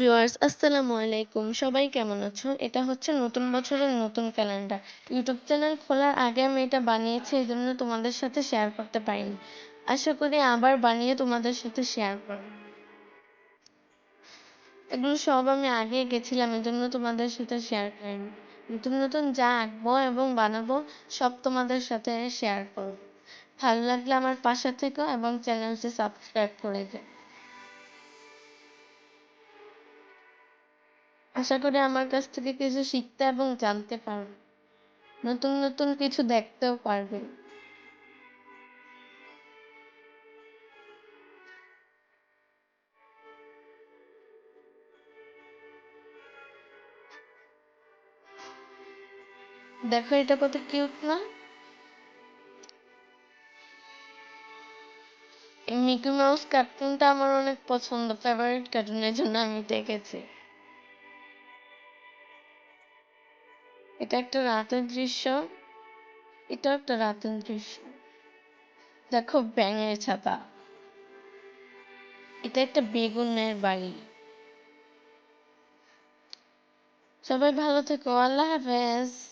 Viewers আসসালামু আলাইকুম। সবাই কেমন আছো? এটা হচ্ছে নতুন বছরের নতুন ক্যালেন্ডার ইউটিউব চ্যানেল খোলার আগে আমি এটা বানিয়েছি, এই জন্য তোমাদের সাথে শেয়ার করতে পারিনি। আশা করি আবার বানিয়ে তোমাদের সাথে শেয়ার করব। এগুলো সব আমি আগে গেছিলাম, এই জন্য তোমাদের সাথে শেয়ার করিনি। নতুন নতুন যা আঁকবো এবং বানাবো, সব তোমাদের সাথে শেয়ার করব। ভালো লাগলে আমার পাশে থেকো এবং চ্যানেলটি সাবস্ক্রাইব করে দিও। আশা করি আমার কাছ থেকে কিছু শিখতে এবং জানতে পারবে। নতুন নতুন কিছু দেখতেও পারবে। দেখো, এটা কত কিউট না? মিকি মাউস কার্টুনটা আমার অনেক পছন্দ ফেভারিট কার্টুন এই জন্য আমি দেখেছি। এটা একটা রাতের দৃশ্য, এটাও একটা রাতের দৃশ্য। দেখো ব্যাঙের ছাতা। এটা একটা বেগুনের বাড়ি। সবাই ভালো থেকো, আল্লাহ হাফেজ।